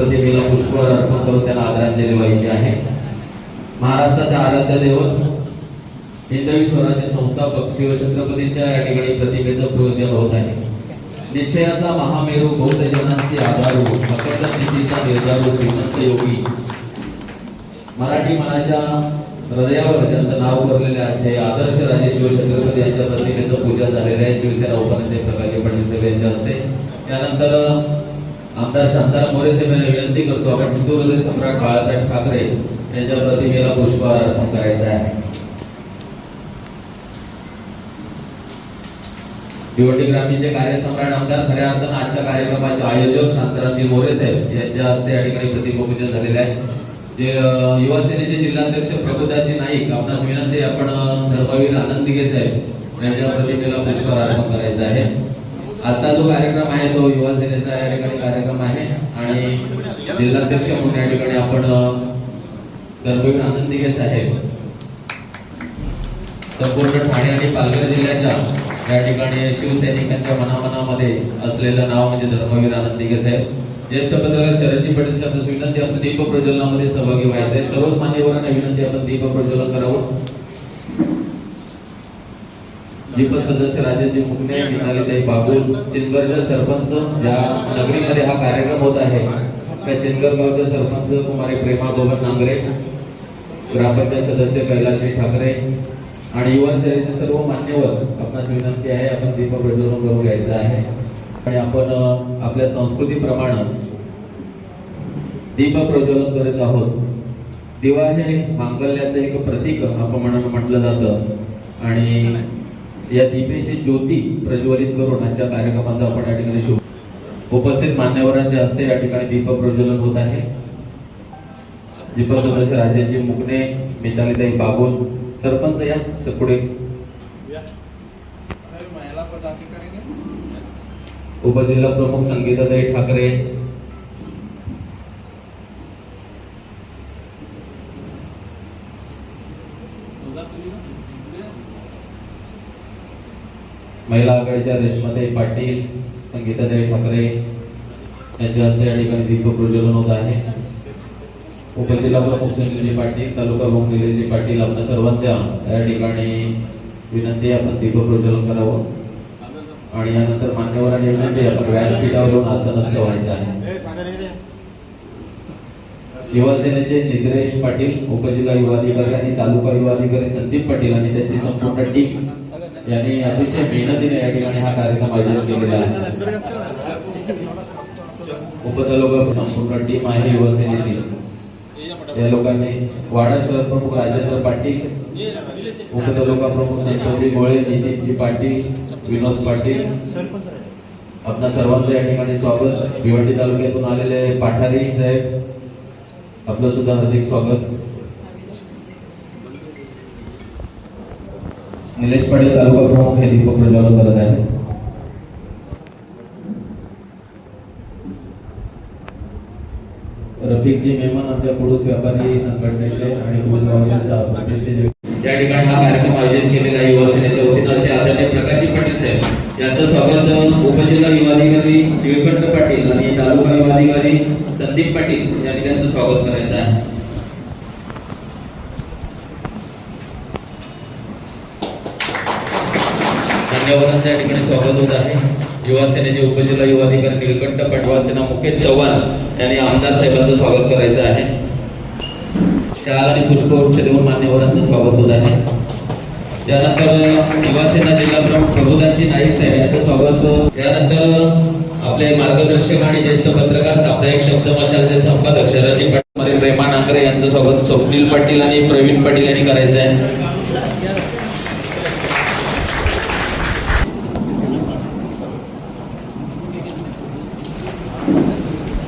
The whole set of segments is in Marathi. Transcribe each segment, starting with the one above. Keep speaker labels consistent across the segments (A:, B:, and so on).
A: प्रतिमेला पुष्प अर्पण करून त्याला आदरांजली व्हायची आहे. महाराष्ट्राचे आराध्य दैवत हिंदवी स्वराज्य संस्थापक शिवछत्रपतींच्या या ठिकाणी प्रतिमेचं पूजन होत आहे. निश्चयाचा महामेरू बहुजनांशी आधारू अखंड नीतीचा निर्धारू श्रीमंत योगी. मराठी मनाच्या हृदयावर ज्यांचं नाव कोरलेले असे आदर्श राजे शिवछत्रपती यांच्या प्रतिमेचं पूजन झालेलं आहे. शिवसेना उपनेते प्रकाश फडणवीस यांच्या हस्ते. त्यानंतर आमदार शांताराम मोरे साहेबांना विनंती करतो आपण हिंदू सम्राट बाळासाहेब ठाकरे यांच्या प्रतिमेला पुष्पहार अर्पण करायचा आहे. भिवंडी ग्रामीणचे कार्यसम्राट आमदार खऱ्या अर्थानं आजच्या कार्यक्रमाचे आयोजक शांतारामजी मोरे साहेब यांच्या हस्ते या ठिकाणी प्रतिमपूजन झालेले आहे. जे युवासेनेचे जिल्हाध्यक्ष प्रबोधाजी नाईक आपणास विनंती आपण धर्मवीर आनंदिगे साहेब यांच्या प्रतिमेला पुष्पहार अर्पण करायचा आहे. आजचा जो कार्यक्रम आहे तो युवा सेनेचा या ठिकाणी कार्यक्रम आहे. आणि जिल्हाध्यक्ष म्हणून या ठिकाणी आपण गर्भवीर धर्मवीर साहेब संपूर्ण ठाणे आणि पालघर जिल्ह्याच्या या ठिकाणी शिवसैनिकांच्या मनामनामध्ये असलेलं नाव म्हणजे धर्मवीर आनंद साहेब. ज्येष्ठ पत्रकार शरदजी पटेल साहेब विनंती आपण दीप प्रज्वलनामध्ये सहभागी व्हायचं आहे. सर्वच मान्यवरांना विनंती आपण दीप प्रज्वलन करावं. दीप सदस्य राजाजी मुकणे मितालीताई बागुल चिनगरचे सरपंच या नगरीमध्ये हा कार्यक्रम होत आहे. त्या चिनगर गावचे सरपंच कुमारी प्रेमा गोवन नांगरे ग्रामपंचायत सदस्य कैलासजी ठाकरे आणि युवा सेनेचे सर्व मान्यवर आपणास विनंती आहे आपण दीप प्रज्वलन करून घ्यायचं आहे. आणि आपण आपल्या संस्कृतीप्रमाणे दीप प्रज्वलन करत आहोत. दिवा हे मांगल्याचं एक प्रतीक आपण म्हणून म्हटलं जातं. आणि या दीपेची ज्योती प्रज्वलित करून आजच्या कार्यक्रमाचा आपण या ठिकाणी शुभ उपस्थित मान्यवरांच्या हस्ते या ठिकाणी दीप प्रज्वलन होत आहे. दीपक सदस्य राजाजी मुकणे मितालीताई बागुल सरपंच या स- पुढे
B: महिला पदाधिकारी ने
A: उपजिल्हा प्रमुख संगीताताई ठाकरे महिला आघाडीच्या रेश्माताई पाटील संगीताताई ठाकरे यांच्या हस्ते या ठिकाणी दीप प्रज्वलन होत आहे. उपजिल्हा प्रमुख सुनीलजी पाटील तालुका प्रमुख निलेशजी पाटील आपल्या सर्वांच्या या ठिकाणी विनंती आपण दीप प्रज्वलन करावं. आणि यानंतर मान्यवरांनी विनंती आपण व्यासपीठावर येऊन आसनस्थ व्हायचं आहे. युवा सेनेचे निद्रेश पाटील उपजिल्हा युवाधिकारी आणि तालुका युवाधिकारी संदीप पाटील आणि त्यांची संपूर्ण टीम यांनी अतिशय मेहनतीने या ठिकाणी हा कार्यक्रम आयोजित केलेला आहे. उपतालुका संपूर्ण टीम आहे युवासेनेची. या लोकांनी वाडा शहर प्रमुख राजेंद्र पाटील उपतालुका प्रमुख संतोषजी गोळे नितीनजी पाटील विनोद पाटील आपणा सर्वांचं या ठिकाणी स्वागत. भिवंडी तालुक्यातून आलेले पाठारी साहेब आपलं सुद्धा हार्दिक स्वागत. निलेश पाटील तालुका प्रमुख हे दीपक प्रज्वलन करत आहे रफिकजी मेमन आमच्या पुरुष व्यापारी संघटनेचे आणि पुरुष व्यापाऱ्यांच्या प्रतिष्ठेचे या ठिकाणी हा कार्यक्रम आयोजित केलेला युवा सेनेच्या वतीनं असे आदरणीय प्रकाशजी पाटील साहेब यांचं स्वागत उपजिल्हा युवाधिकारी निळकंठ पाटील आणि तालुका युवाधिकारी संदीप पाटील यांनी त्यांचं स्वागत करायचं आहे. धन्यवादांचं या ठिकाणी स्वागत होत आहे. युवा सेनेचे उपजिल्हा युवा अधिकारी निळकंठ पाटील युवा सेना मुकेश चव्हाण यांनी आमदार साहेबांचं स्वागत करायचं आहे. शाळा आणि पुष्पवृक्ष देऊन मान्यवरांचं स्वागत होत आहे. त्यानंतर युवा सेना जिल्हा प्रमुख प्रभुदानजी नाईक साहेब यांचं स्वागत. त्यानंतर आपले मार्गदर्शक आणि ज्येष्ठ पत्रकार साप्ताहिक शब्द मशालचे संपादक शरदजी पाटील प्रेमा नांगरे यांचं स्वागत. स्वप्नील पाटील आणि प्रवीण पाटील यांनी करायचं आहे.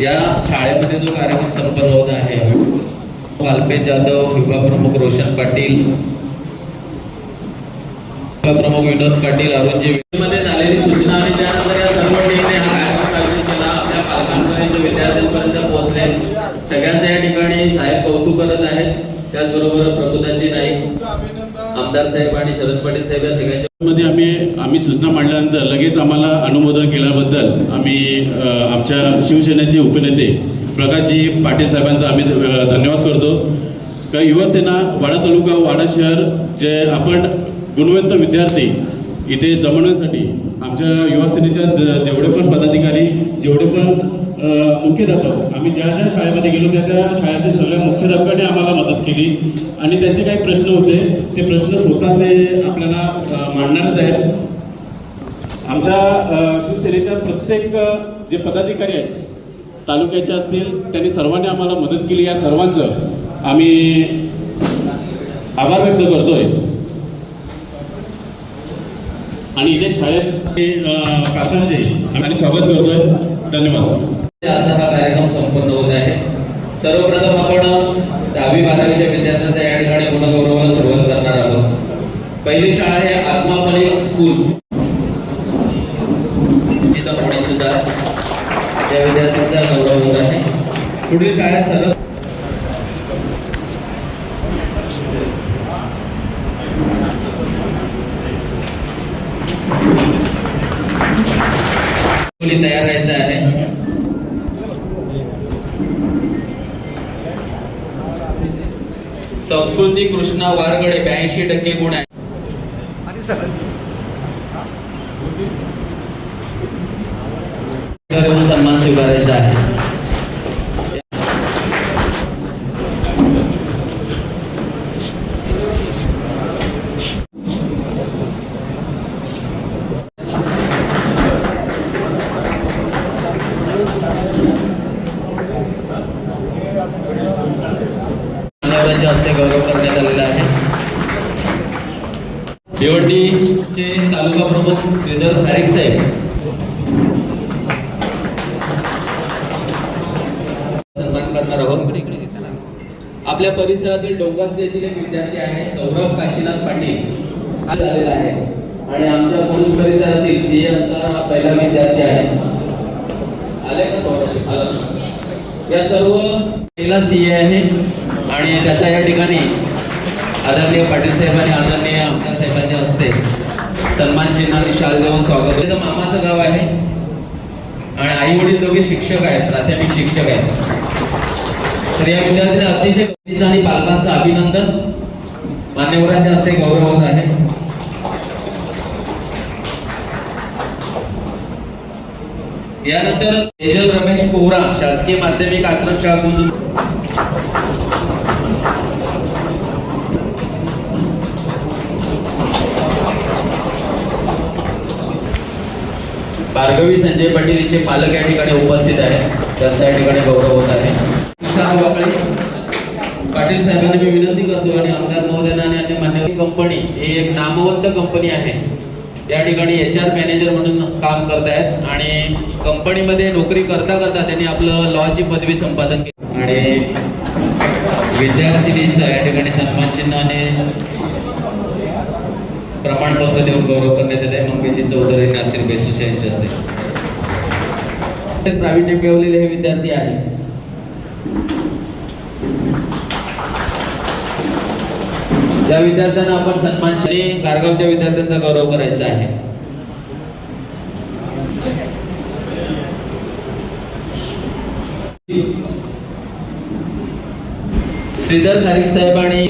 A: या शाळेमध्ये जो कार्यक्रम संपन्न होत आहे अल्पेश जाधव युवा प्रमुख रोशन पाटील विभाग प्रमुख विनोद पाटील अरुणजी मध्ये झालेली सूचना आणि त्यानंतर या सर्व टीमने हा कार्यक्रम आयोजित केला. आपल्या पालकांपर्यंत विद्यार्थ्यांपर्यंत पोहोचले. सगळ्यांचं या ठिकाणी साहेब कौतुक करत आहेत त्याचबरोबर प्रभुदानजी नाईक आमदार साहेब आणि शरद पाटील साहेब या सगळ्यांच्या
C: मध्ये आम्ही आम्ही सूचना मांडल्यानंतर लगेच आम्हाला अनुमोदन केल्याबद्दल आम्ही आमच्या शिवसेनेचे उपनेते प्रकाशजी पाटील साहेबांचा आम्ही धन्यवाद करतो. का युवासेना वाडा तालुका वाडा शहर जे आपण गुणवंत विद्यार्थी इथे जमवण्यासाठी आमच्या युवासेनेच्या ज- जेवढे पण पदाधिकारी जेवढे पण मुख्याध्यापक. आम्ही ज्या ज्या शाळेमध्ये गेलो त्या त्या शाळेतील सगळ्या मुख्याध्यापकाने आम्हाला मदत केली. आणि त्यांचे काही प्रश्न होते. ते प्रश्न स्वतः ते आपल्याला मांडणारच आहेत. आमच्या शिवसेनेच्या प्रत्येक जे पदाधिकारी आहेत तालुक्याचे असतील त्यांनी सर्वांनी आम्हाला मदत केली. या सर्वांचं आम्ही आभार व्यक्त करतोय. आणि इथे शाळेत काकांचे आम्ही स्वागत करतोय. धन्यवाद.
A: आमचा हा कार्यक्रम संपन्न होत आहे. सर्वप्रथम आपण दहावी बारावीच्या विद्यार्थ्यांचा या ठिकाणी गुणगौरवाला सुरुवात करणार आहोत. पहिली शाळा आहे आत्मा स्कूल. सुद्धा त्या विद्यार्थ्यांचा गौरव होत आहे पुढील शाळा सर्व तयार राहायचं संस्कृती कृष्णा वारगडे ब्याऐंशी टक्के गुण आहे तर येऊन सन्मान स्वीकारायचा आहे मान्यवरांच्या हस्ते गौरव करण्यात आलेला आहे भिवंडीचे तालुका प्रमुख ट्रेनर हॅरिक साहेब. सन्मान करणार आहोत आपल्या परिसरातील डोंगास येथील एक विद्यार्थी आहे सौरभ काशीनाथ पाटील. हा झालेला आहे. आणि आमच्या पुरुष परिसरातील सी असणारा हा पहिला विद्यार्थी आहे. आले का सौरभ? आला. या सर्व पहिला सी आहे आणि त्याचा या ठिकाणी आदरणीय पाटील साहेबांनी आदरणीय आमदार साहेबांच्या हस्ते सन्मान चिन्ह आणि शाल देऊन स्वागत. त्याचं मामाचं गाव आहे आणि आई वडील दोघे शिक्षक आहेत प्राथमिक शिक्षक आहेत. तर या विद्यार्थ्यांना अतिशय कौतुक आणि पालकांचं अभिनंदन. मान्यवरांच्या हस्ते गौरव होत आहे. यानंतर तेजल रमेश कोहरा शासकीय माध्यमिक आश्रम शाळा भार्गवी संजय पाटील यांचे पालक या ठिकाणी उपस्थित आहेत. त्यांचा या ठिकाणी गौरव होत आहे. पाटील साहेबांना मी विनंती करतो आणि आमदार महोदयांना आणि अन्य मान्यवर कंपनी ही एक नामवंत कंपनी आहे. या ठिकाणी एच आर मॅनेजर म्हणून काम करतायत आणि कंपनीमध्ये नोकरी करता करता त्यांनी आपलं लॉची पदवी संपादन केली. आणि विद्यार्थिनीचा या ठिकाणी सन्मान चिन्ह आणि प्रमाणपत्र देऊन गौरव करण्यात येत. आहे मंगेजी चौधरी नासिर बेसुस यांच्या हस्ते. प्रावीण्य मिळवलेले हे विद्यार्थी आहेत. त्या विद्यार्थ्यांना आपण सन्मान गारगावच्या विद्यार्थ्यांचा गौरव करायचा आहे. श्रीधर खारीक साहेब आणि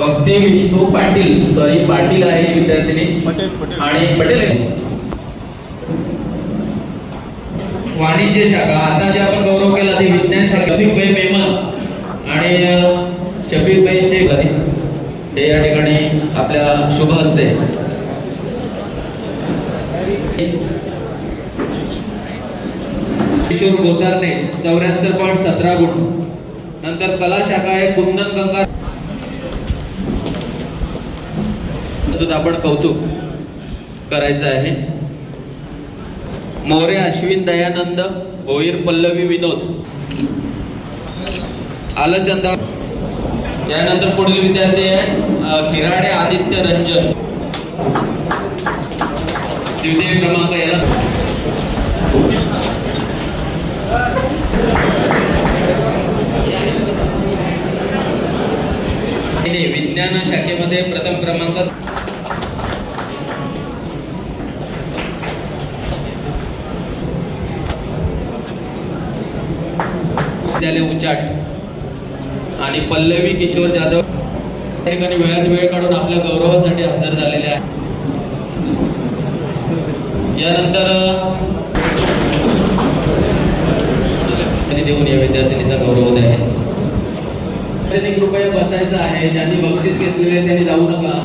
A: भक्ती विष्णू पाटील सॉरी पाटील आहे विद्यार्थिनी. आणि पटेल वाणिज्य शाखा. आता जे आपण गौरव केला ते विज्ञान शाखा. शफीकभाई मेमन आणि अ, शफीकभाई शेख आहे. हे या ठिकाणी आपल्या शुभ असते किशोर गोतारने चौऱ्याहत्तर पॉईंट सतरा गुण. नंतर कला शाखा आहे कुंदन गंगा सुद्धा आपण कौतुक करायचं आहे. मोरे अश्विन दयानंद भोईर पल्लवी विनोद. आलचंदा. यानंतर पुढील विद्यार्थी आहे अ, खिराडे आदित्य रंजन. द्वितीय क्रमांक याला. विज्ञान शाखेमध्ये प्रथम क्रमांक. विद्यालय उचाट. आणि पल्लवी किशोर जाधव त्या ठिकाणी वेळात वेळ काढून आपल्या गौरवासाठी हजर झालेले आहे यानंतर देऊन या विद्यार्थिनीचा गौरव होत आहे. त्यांनी कृपया बसायचं आहे. ज्यांनी बक्षीस घेतलेले त्यांनी जाऊ नका.